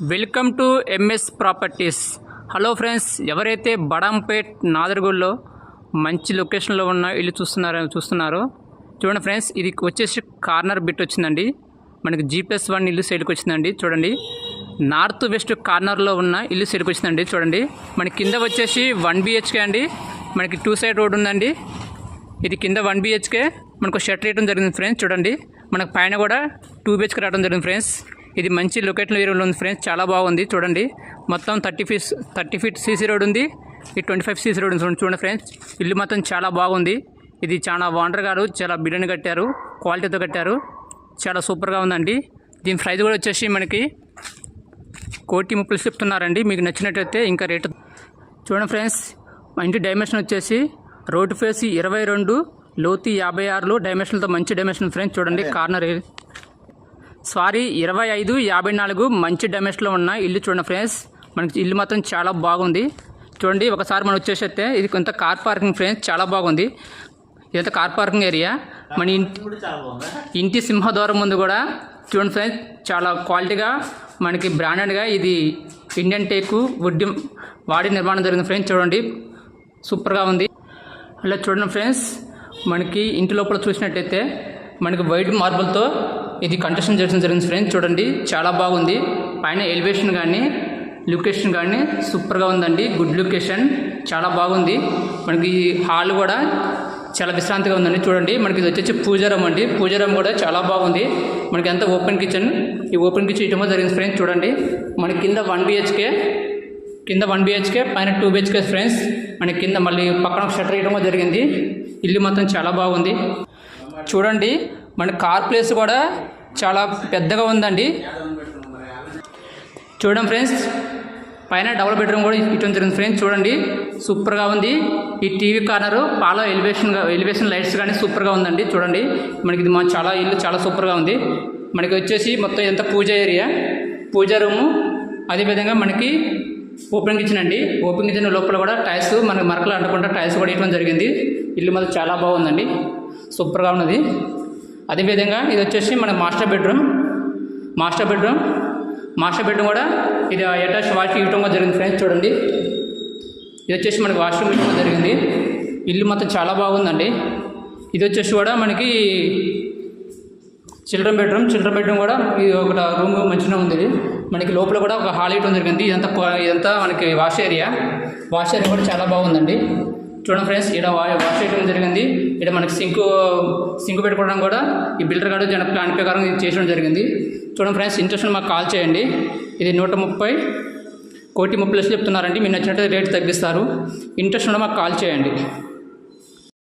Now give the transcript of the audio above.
Welcome to MS properties. Hello friends ఎవరైతే బడాంపేట్ నాదర్గూడలో మంచి లొకేషన్లో ఉన్న ఇల్లు చూస్తున్నారో చూస్తున్నారో చూడండి ఫ్రెండ్స్ ఇది వచ్చేసి కార్నర్ బిట్ వచ్చిందండి. మనకి జీపీఎస్ వన్ ఇల్లు సైడ్కి వచ్చిందండి చూడండి. నార్త్ వెస్ట్ కార్నర్లో ఉన్న ఇల్లు సైడ్కి వచ్చిందండి చూడండి. మనకి కింద వచ్చేసి వన్ బిహెచ్కే అండి. మనకి టూ సైడ్ రోడ్ ఉందండి. ఇది కింద వన్ బిహెచ్కే. మనకు షర్ట్ రేయడం జరిగింది ఫ్రెండ్స్ చూడండి. మనకు పైన కూడా టూ బిహెచ్కే రావడం జరిగింది ఫ్రెండ్స్. ఇది మంచి లొకేషన్ ఏరియాలో ఉంది ఫ్రెండ్స్. చాలా బాగుంది. చూడండి. మొత్తం thirty feet thirty feet CC road ఉంది. ఈ ట్వంటీ ఫైవ్ సీసీ రోడ్ ఉంది. చూడండి చూడండి ఫ్రెండ్స్. ఇల్లు మొత్తం చాలా బాగుంది. ఇది చాలా వాండర్ గారు చాలా బిడ్డని కట్టారు. క్వాలిటీతో కట్టారు. చాలా సూపర్గా ఉందండి. దీని ప్రైస్ కూడా వచ్చేసి మనకి కోటి ముప్పై చెప్తున్నారండి. మీకు నచ్చినట్టయితే ఇంకా రేటు చూడండి ఫ్రెండ్స్. ఇంటి డైమెన్షన్ వచ్చేసి రోడ్ ఫేస్ ఇరవై రెండు లోతు యాభై ఆరులో డైమెన్షన్తో మంచి డైమెన్షన్ ఫ్రెండ్స్. చూడండి కార్నర్ సారీ ఇరవై ఐదు యాభై నాలుగు మంచి డైమెన్షన్లో ఉన్న ఇల్లు చూడండి ఫ్రెండ్స్ మనకి ఇల్లు మాత్రం చాలా బాగుంది. చూడండి ఒకసారి మనం వచ్చేసైతే ఇది కొంత కార్ పార్కింగ్ ఫ్రెండ్స్ చాలా బాగుంది. ఇదంతా కార్ పార్కింగ్ ఏరియా మన ఇంటి ఇంటి సింహద్వారం ముందు కూడా చూడండి ఫ్రెండ్స్ చాలా క్వాలిటీగా మనకి బ్రాండెడ్గా ఇది ఇండియన్ టేకు వుడ్ వాడి నిర్మాణం జరిగింది ఫ్రెండ్స్ చూడండి. సూపర్గా ఉంది. అలా చూడండి ఫ్రెండ్స్ మనకి ఇంటి లోపల చూసినట్టయితే మనకి వైట్ మార్బుల్తో ఇది కంటెషన్ చేయడం జరిగింది ఫ్రెండ్స్ చూడండి చాలా బాగుంది. పైన ఎలివేషన్ కానీ లొకేషన్ కానీ సూపర్గా ఉందండి. గుడ్ లొకేషన్ చాలా బాగుంది. మనకి హాల్ కూడా చాలా విశ్రాంతిగా ఉందండి. చూడండి మనకి ఇది వచ్చేసి పూజారం అండి. పూజారం కూడా చాలా బాగుంది. మనకి అంతా ఓపెన్ కిచెన్ ఈ ఓపెన్ కిచెన్ ఇటమో జరిగింది ఫ్రెండ్స్ చూడండి మన కింద వన్ బిహెచ్కే కింద వన్ బిహెచ్కే పైన టూ బిహెచ్కే ఫ్రెండ్స్ మన కింద మళ్ళీ పక్కన షట్టర్ షటర్ జరిగింది. ఇల్లు మొత్తం చాలా బాగుంది. చూడండి మన కార్ ప్లేస్ కూడా చాలా పెద్దగా ఉందండి. చూడండి ఫ్రెండ్స్ పైన డబుల్ బెడ్రూమ్ కూడా ఇటు జరిగింది ఫ్రెండ్స్ చూడండి. సూపర్గా ఉంది. ఈ టీవీ కార్నర్ పాల ఎలివేషన్ ఎలివేషన్ లైట్స్ కానీ సూపర్గా ఉందండి చూడండి. మనకి ఇది మా చాలా ఇల్లు చాలా సూపర్గా ఉంది. మనకి వచ్చేసి మొత్తం ఇదంతా పూజ ఏరియా. పూజ రూము అదేవిధంగా మనకి ఓపెన్ కిచెన్ అండి. ఓపెన్ కిచెన్ లోపల కూడా టైల్స్ మనకి మరకలు అంటకుండా టైల్స్ కూడా ఇవ్వడం జరిగింది. ఇల్లు మాత్రం చాలా బాగుందండి. సూపర్గా ఉన్నది. అదేవిధంగా ఇది వచ్చేసి మన master bedroom master bedroom master bedroom కూడా ఇది అటాచ్ వాష్రూమ్ ఇవ్వటం జరిగింది ఫ్రెండ్స్ చూడండి. ఇది వచ్చేసి మనకి వాష్రూమ్ ఇవ్వడం జరిగింది. ఇల్లు మొత్తం చాలా బాగుందండి. ఇది వచ్చేసి కూడా మనకి చిల్డ్రన్ బెడ్రూమ్ చిల్డ్రన్ బెడ్రూమ్ కూడా ఇది ఒక రూమ్ మంచిగా ఉంది ఇది. మనకి లోపల కూడా ఒక హాల్ ఇవ్వడం జరిగింది. ఇదంతా ఇదంతా మనకి వాష్ ఏరియా. వాష్ ఏరియా కూడా చాలా బాగుందండి. చూడండి ఫ్రెండ్స్ ఇక్కడ వాష్ చేయడం జరిగింది. ఇక్కడ మనకి సింకు సింకు పెట్టుకోవడం కూడా ఈ బిల్డర్ గారు జన ప్లాన్ ప్రకారం చేయడం జరిగింది. చూడండి ఫ్రెండ్స్ ఇంట్రెస్ట్ మాకు కాల్ చేయండి. ఇది నూట ముప్పై కోటి ముప్పై లక్షలు చెప్తున్నారండి. మీరు నచ్చినట్టు రేట్ తగ్గిస్తారు. ఇంట్రెస్ట్ ఉన్న మాకు కాల్ చేయండి.